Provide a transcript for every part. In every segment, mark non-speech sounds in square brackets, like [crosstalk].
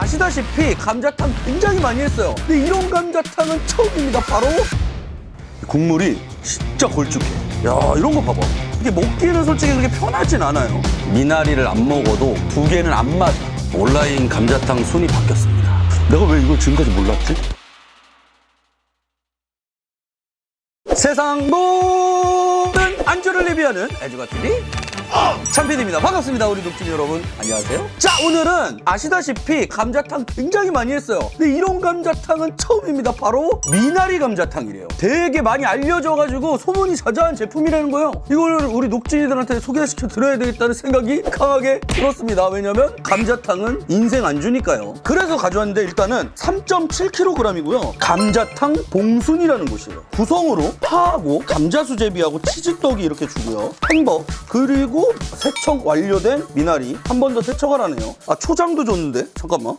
아시다시피 감자탕 굉장히 많이 했어요. 근데 이런 감자탕은 처음입니다. 바로 국물이 진짜 걸쭉해. 야 이런 거 봐봐. 이게 먹기는 솔직히 그렇게 편하진 않아요. 미나리를 안 먹어도 두 개는 안 맞아. 온라인 감자탕 순위 바뀌었습니다. 내가 왜 이걸 지금까지 몰랐지? 세상 모든 안주를 리뷰하는 애주가 TV 참피디입니다. 반갑습니다. 우리 녹진 여러분. 안녕하세요. 자, 오늘은 아시다시피 감자탕 굉장히 많이 했어요. 근데 이런 감자탕은 처음입니다. 바로 미나리 감자탕이래요. 되게 많이 알려져가지고 소문이 자자한 제품이라는 거예요. 이걸 우리 녹진이들한테 소개시켜 드려야 되겠다는 생각이 강하게 들었습니다. 왜냐면 감자탕은 인생 안주니까요. 그래서 가져왔는데 일단은 3.7kg이고요. 감자탕 봉순이라는 곳이에요. 구성으로 파하고 감자 수제비하고 치즈떡이 이렇게 주고요. 햄버 그리고 세척 완료된 미나리 한 번 더 세척하라네요. 아 초장도 줬는데 잠깐만.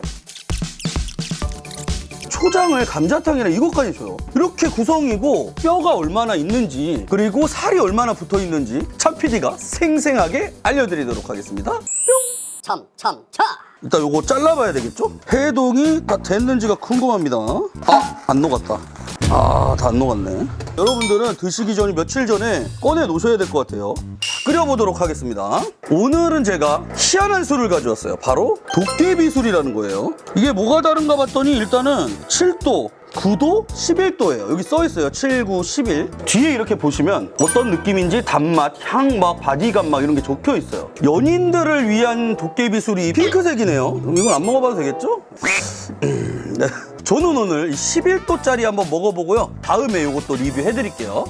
초장을 감자탕이랑 이것까지 줘요. 이렇게 구성이고 뼈가 얼마나 있는지 그리고 살이 얼마나 붙어 있는지 참 PD가 생생하게 알려드리도록 하겠습니다. 뿅. 참, 참, 차! 일단 요거 잘라봐야 되겠죠? 해동이 다 됐는지가 궁금합니다. 아, 안 녹았다. 아, 다 안 녹았네. 여러분들은 드시기 전에 며칠 전에 꺼내 놓으셔야 될 것 같아요. 끓여보도록 하겠습니다. 오늘은 제가 희한한 술을 가져왔어요. 바로 도깨비술이라는 거예요. 이게 뭐가 다른가 봤더니 일단은 7도, 9도, 11도예요. 여기 써 있어요. 7, 9, 11. 뒤에 이렇게 보시면 어떤 느낌인지 단맛, 향, 막 바디감 막 이런 게 적혀 있어요. 연인들을 위한 도깨비술이 핑크색이네요. 그럼 이건 안 먹어봐도 되겠죠? 네. 저는 오늘 11도짜리 한번 먹어보고요. 다음에 이것도 리뷰해드릴게요.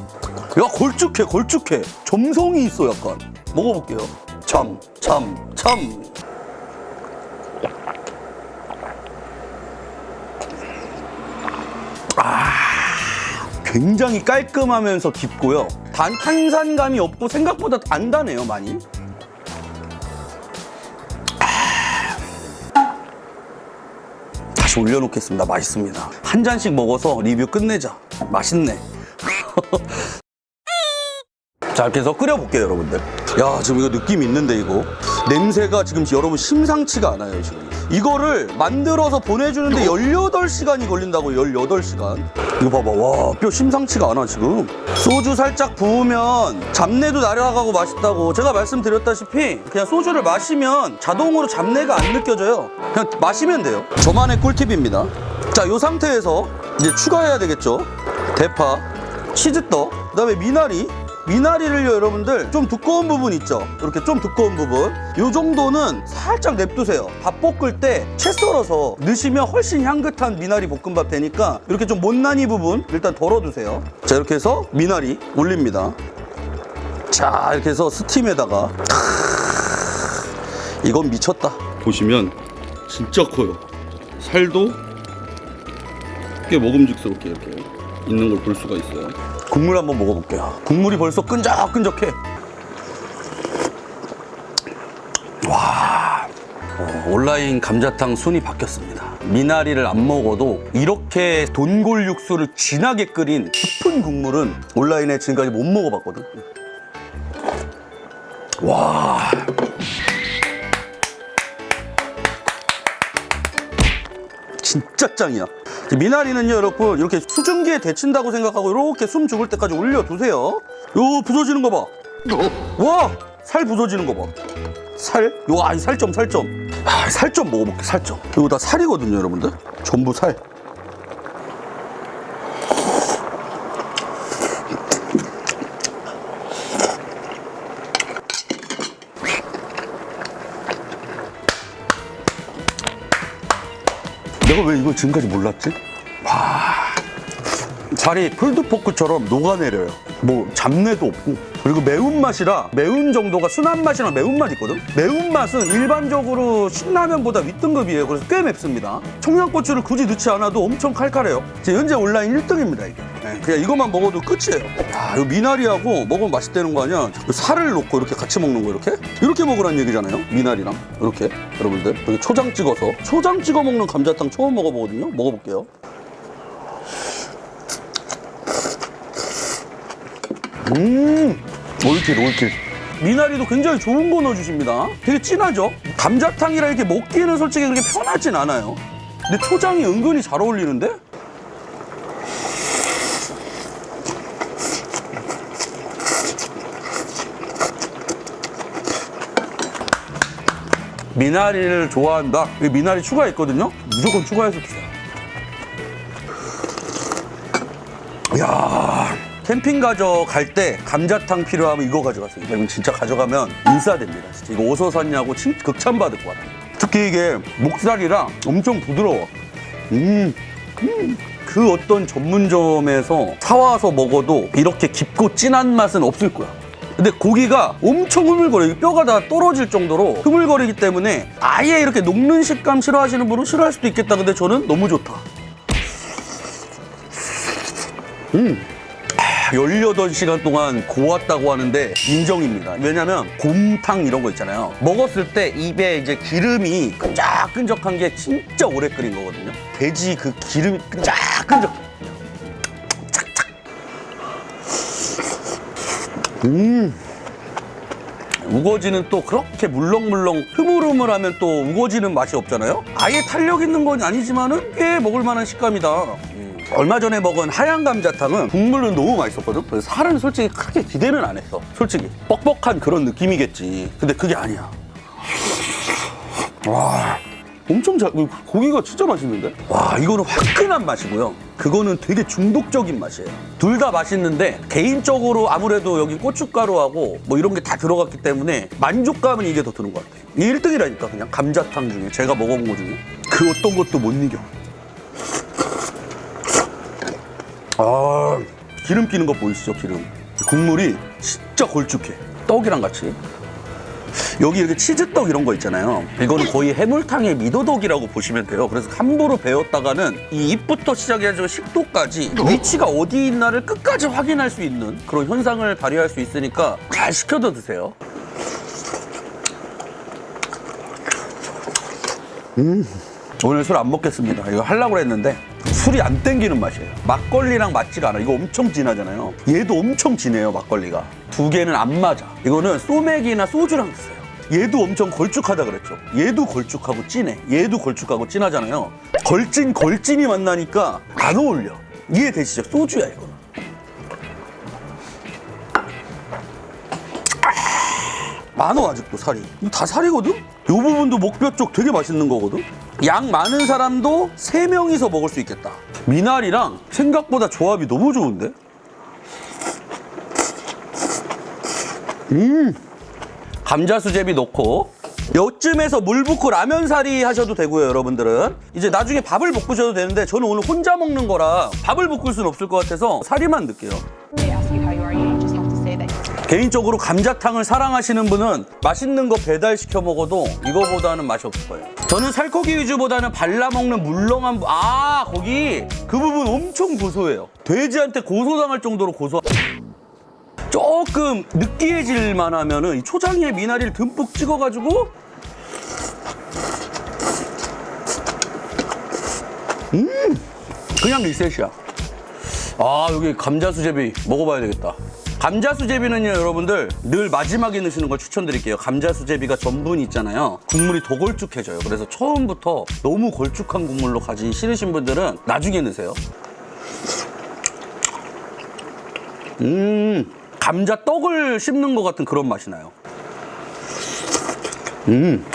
야 걸쭉해 걸쭉해. 점성이 있어 약간. 먹어볼게요. 참 참, 참. 굉장히 깔끔하면서 깊고요. 단 탄산감이 없고 생각보다 안 다네요 많이. 아. 다시 올려놓겠습니다. 맛있습니다. 한 잔씩 먹어서 리뷰 끝내자. 맛있네. [laughs] 자 이렇게 해서 끓여볼게요 여러분들. 야 지금 이거 느낌 있는데 이거? 냄새가 지금 여러분 심상치가 않아요 지금. 이거를 만들어서 보내주는데 18시간이 걸린다고 18시간? 이거 봐봐. 와 뼈 심상치가 않아 지금. 소주 살짝 부으면 잡내도 날아가고 맛있다고. 제가 말씀드렸다시피 그냥 소주를 마시면 자동으로 잡내가 안 느껴져요. 그냥 마시면 돼요. 저만의 꿀팁입니다. 자 이 상태에서 이제 추가해야 되겠죠? 대파 치즈떡 그다음에 미나리 미나리를요 여러분들 좀 두꺼운 부분 있죠? 이렇게 좀 두꺼운 부분. 이 정도는 살짝 냅두세요. 밥 볶을 때 채 썰어서 넣으시면 훨씬 향긋한 미나리 볶음밥 되니까 이렇게 좀 못난이 부분 일단 덜어두세요. 자 이렇게 해서 미나리 올립니다. 자 이렇게 해서 스팀에다가 이건 미쳤다. 보시면 진짜 커요. 살도 꽤 먹음직스럽게 이렇게 있는 걸 볼 수가 있어요. 국물 한번 먹어볼게요. 국물이 벌써 끈적끈적해. 와. 어, 온라인 감자탕 순위 바뀌었습니다. 미나리를 안 먹어도 이렇게 돈골 육수를 진하게 끓인 깊은 국물은 온라인에 지금까지 못 먹어봤거든. 와. 진짜 짱이야. 이 미나리는요, 여러분, 이렇게 수증기에 데친다고 생각하고 이렇게 숨 죽을 때까지 올려두세요. 요 부서지는 거 봐. 와! 살 부서지는 거 봐. 살? 요, 아, 이 살점, 살점. 아, 살점 먹어볼게, 살점. 이거 다 살이거든요, 여러분들. 전부 살. 내가 왜 이걸 지금까지 몰랐지? 살이 풀드포크처럼 녹아내려요. 뭐 잡내도 없고 그리고 매운맛이라 매운 정도가 순한 맛이랑 매운맛 있거든? 매운맛은 일반적으로 신라면보다 윗등급이에요. 그래서 꽤 맵습니다. 청양고추를 굳이 넣지 않아도 엄청 칼칼해요. 지금 현재 온라인 1등입니다, 이게. 네, 그냥 이것만 먹어도 끝이에요. 야, 이거 미나리하고 먹으면 맛있다는 거 아니야? 살을 넣고 이렇게 같이 먹는 거 이렇게? 이렇게 먹으란 얘기잖아요. 미나리랑 이렇게 여러분들 여기 초장 찍어서 초장 찍어 먹는 감자탕 처음 먹어보거든요. 먹어볼게요. 음 올킬 올킬 미나리도 굉장히 좋은 거 넣어주십니다. 되게 진하죠? 감자탕이라 이렇게 먹기에는 솔직히 그렇게 편하진 않아요. 근데 초장이 은근히 잘 어울리는데? 미나리를 좋아한다. 여기 미나리 추가했거든요. 무조건 추가해서 드세요. 야 캠핑 가져갈 때 감자탕 필요하면 이거 가져가세요. 이건 진짜 가져가면 인싸됩니다. 진짜 이거 어디서 샀냐고 칭, 극찬받을 것 같아요. 특히 이게 목살이라 엄청 부드러워. 음, 음. 그 어떤 전문점에서 사와서 먹어도 이렇게 깊고 진한 맛은 없을 거야. 근데 고기가 엄청 흐물거려. 뼈가 다 떨어질 정도로 흐물거리기 때문에 아예 이렇게 녹는 식감 싫어하시는 분은 싫어할 수도 있겠다. 근데 저는 너무 좋다. 18시간 동안 고왔다고 하는데 인정입니다. 왜냐면 곰탕 이런 거 있잖아요. 먹었을 때 입에 이제 기름이 끈적끈적한 게 진짜 오래 끓인 거거든요. 돼지 그 기름이 끈적끈적. 착착. 음. 우거지는 또 그렇게 물렁물렁 흐물흐물하면 또 우거지는 맛이 없잖아요. 아예 탄력 있는 건 아니지만은 꽤 먹을 만한 식감이다. 음. 얼마 전에 먹은 하얀 감자탕은 국물은 너무 맛있었거든. 그래서 살은 솔직히 크게 기대는 안 했어. 솔직히 뻑뻑한 그런 느낌이겠지. 근데 그게 아니야. 와. 엄청 잘, 고기가 진짜 맛있는데? 와, 이거는 화끈한 맛이고요. 그거는 되게 중독적인 맛이에요. 둘 다 맛있는데, 개인적으로 아무래도 여기 고춧가루하고 뭐 이런 게 다 들어갔기 때문에 만족감은 이게 더 드는 것 같아요. 이게 1등이라니까, 그냥 감자탕 중에. 제가 먹어본 것 중에. 그 어떤 것도 못 이겨. 아, 기름 끼는 거 보이시죠, 기름? 국물이 진짜 걸쭉해. 떡이랑 같이. 여기 이렇게 치즈떡 이런 거 있잖아요. 이거는 거의 해물탕의 미도덕이라고 보시면 돼요. 그래서 함부로 배웠다가는 이 입부터 시작해가지고 식도까지 위치가 어디 있나를 끝까지 확인할 수 있는 그런 현상을 발휘할 수 있으니까 잘 시켜서 드세요. 음, 오늘 술 안 먹겠습니다. 이거 하려고 했는데 술이 안 땡기는 맛이에요. 막걸리랑 맞지가 않아. 이거 엄청 진하잖아요. 얘도 엄청 진해요, 막걸리가. 두 개는 안 맞아. 이거는 소맥이나 소주랑 비슷해요. 얘도 엄청 걸쭉하다 그랬죠. 얘도 걸쭉하고 진해. 얘도 걸쭉하고 진하잖아요. 걸진 걸진이 만나니까 안 어울려. 이해되시죠? 소주야 이거는. 많어 아직도 살이. 다 살이거든? 요 부분도 목뼈 쪽 되게 맛있는 거거든? 양 많은 사람도 세명이서 먹을 수 있겠다. 미나리랑 생각보다 조합이 너무 좋은데? 음! 감자 수제비 넣고 요쯤에서 물 붓고 라면 사리 하셔도 되고요 여러분들은 이제 나중에 밥을 볶으셔도 되는데 저는 오늘 혼자 먹는 거라 밥을 볶을 수는 없을 것 같아서 사리만 넣을게요 개인적으로 감자탕을 사랑하시는 분은 맛있는 거 배달시켜 먹어도 이거보다는 맛이 없을 거예요. 저는 살코기 위주보다는 발라 먹는 물렁한 부- 아 거기 그 부분 엄청 고소해요. 돼지한테 고소당할 정도로 고소. 조금 느끼해질만 하면은 이 초장에 미나리를 듬뿍 찍어가지고 음 그냥 리셋이야. 아 여기 감자 수제비 먹어봐야 되겠다. 감자 수제비는요 여러분들 늘 마지막에 넣으시는 걸 추천드릴게요. 감자 수제비가 전분이 있잖아요. 국물이 더 걸쭉해져요. 그래서 처음부터 너무 걸쭉한 국물로 가기 싫으신 분들은 나중에 넣으세요. 음 감자 떡을 씹는 것 같은 그런 맛이 나요. 음.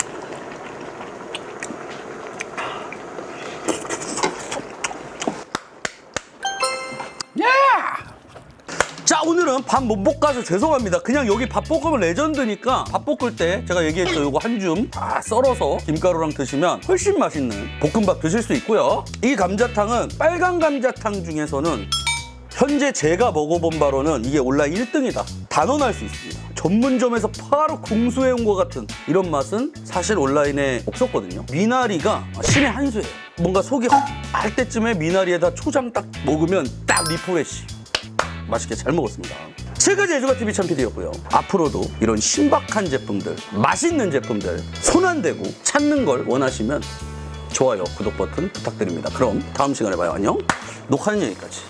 오늘은 밥 못 볶아서 죄송합니다. 그냥 여기 밥 볶으면 레전드니까 밥 볶을 때 제가 얘기했죠. 요거 한 줌 다 썰어서 김가루랑 드시면 훨씬 맛있는 볶음밥 드실 수 있고요. 이 감자탕은 빨간 감자탕 중에서는 현재 제가 먹어본 바로는 이게 온라인 1등이다. 단언할 수 있습니다. 전문점에서 바로 공수해온 것 같은 이런 맛은 사실 온라인에 없었거든요. 미나리가 신의 한 수예요. 뭔가 속이 할 때쯤에 미나리에다 초장 딱 먹으면 딱 리프레시 맛있게 잘 먹었습니다. 최근 제주가 TV 참PD였고요. 앞으로도 이런 신박한 제품들, 맛있는 제품들 손 안 대고 찾는 걸 원하시면 좋아요, 구독 버튼 부탁드립니다. 그럼 다음 시간에 봐요. 안녕. 녹화는 여기까지.